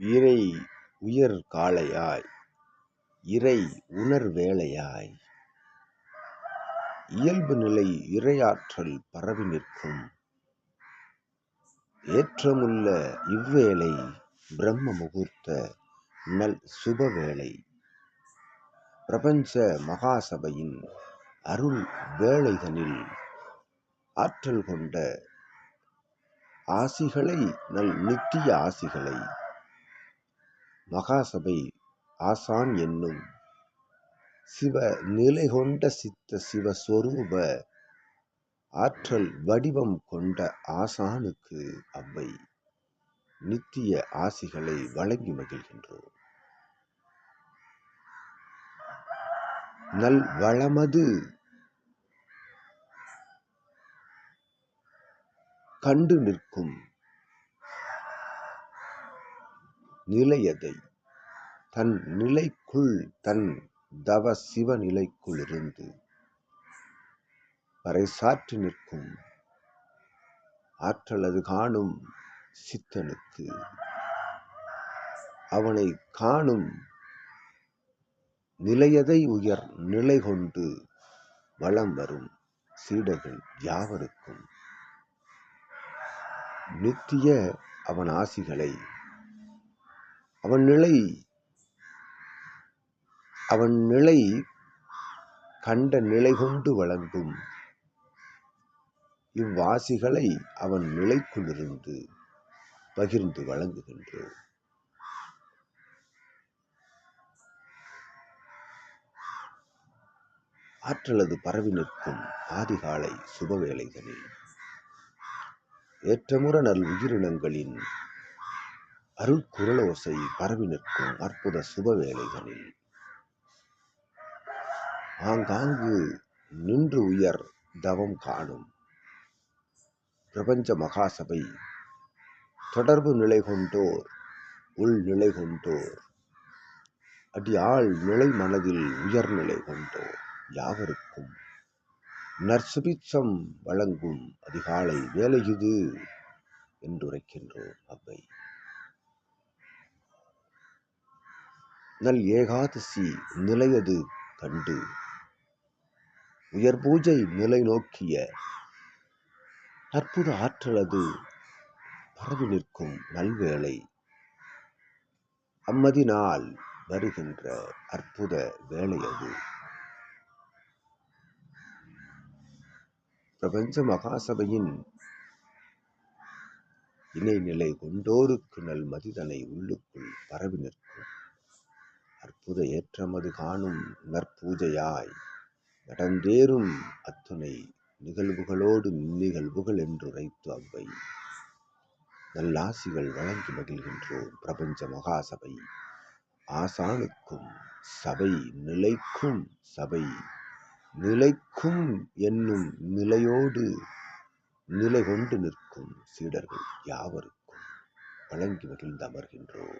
இறை உயர் காளையாய் இறை உணர் வேலையாய் இயல்பு நிலை இறையாற்றல் பரவி நிற்கும். ஏற்றமுள்ள இவ்வேளை பிரம்ம முகூர்த்த நல் சுப வேளை. பிரபஞ்ச மகாசபையின் அருள் வேளைதனில் ஆற்றல் கொண்ட ஆசிகளை நல் நித்திய ஆசிகளை மகாசபை ஆசான் என்னும் சிவ நிலை கொண்ட சித்த சிவஸ்வரூப ஆற்றல் வடிவம் கொண்ட ஆசானுக்கு அவ்வை நித்திய ஆசிகளை வழங்கி மகிழ்கின்றோம். நல் வளமது கண்டு நிற்கும் நிலையதை. தன் நிலைக்குள் தன் தவ சிவ நிலைக்குள் இருந்து பறைசாற்றி நிற்கும் ஆற்றலது காணும் சித்தனுக்கு. அவனை காணும் நிலையதை உயர் நிலை கொண்டு வளம் வரும் சீடர்கள் யாவருக்கும். நித்திய அவன் ஆசிகளை அவன் நிலை அவன் நிலை கண்ட நிலை கொண்டு வழங்கும் இவ்வாசிகளை அவன் நிலைக்குள்ளிருந்து பகிர்ந்து வழங்குகின்றோம் ஆற்றலது பரவி நிற்கும் ஆதிகாலை சுபவேளைகளில் ஏற்றமுற நல் உயிரினங்களின் அருள் குரலோசை பரவி நிற்கும் அற்புத சுப வேலைகளில் ஆங்காங்கு நின்று உயர் தவம் காணும் பிரபஞ்ச மகாசபை. தொடர்பு நிலை கொண்டோர் உள் நிலை கொண்டோர். அடி ஆள் நிலை மனதில் உயர்நிலை கொண்டோர் யாவருக்கும். நற்சுபிச்சம் வழங்கும் அதிகாலை வேலை இது என்றுரைக்கின்றோம் அவ்வை. நல் ஏகாதசி நிலையது கண்டு. உயர் பூஜை நிலை நோக்கிய அற்புத ஆற்றலது பரவி நிற்கும் நல்வேளை. அம்மதினால் வருகின்ற அற்புத வேலை அது பிரபஞ்ச மகாசபையின் இணைநிலை கொண்டோருக்கு நல் மதிதனை உள்ளுக்குள் பரவி நிற்கும் அற்புத ஏற்றமது காணும் நற்பூஜையாய் நடந்தேறும் அத்துணை நிகழ்வுகளோடு நிகழ்வுகள் என்றுரைத்து அவ்வை. நல்லாசிகள் வழங்கி மகிழ்கின்றோம் பிரபஞ்ச மகாசபை. ஆசானுக்கும் சபை நிலைக்கும் சபை. நிலைக்கும் என்னும் நிலையோடு நிலை கொண்டு நிற்கும் சீடர்கள் யாவருக்கும் வழங்கி மகிழ்ந்து அமர்கின்றோம்.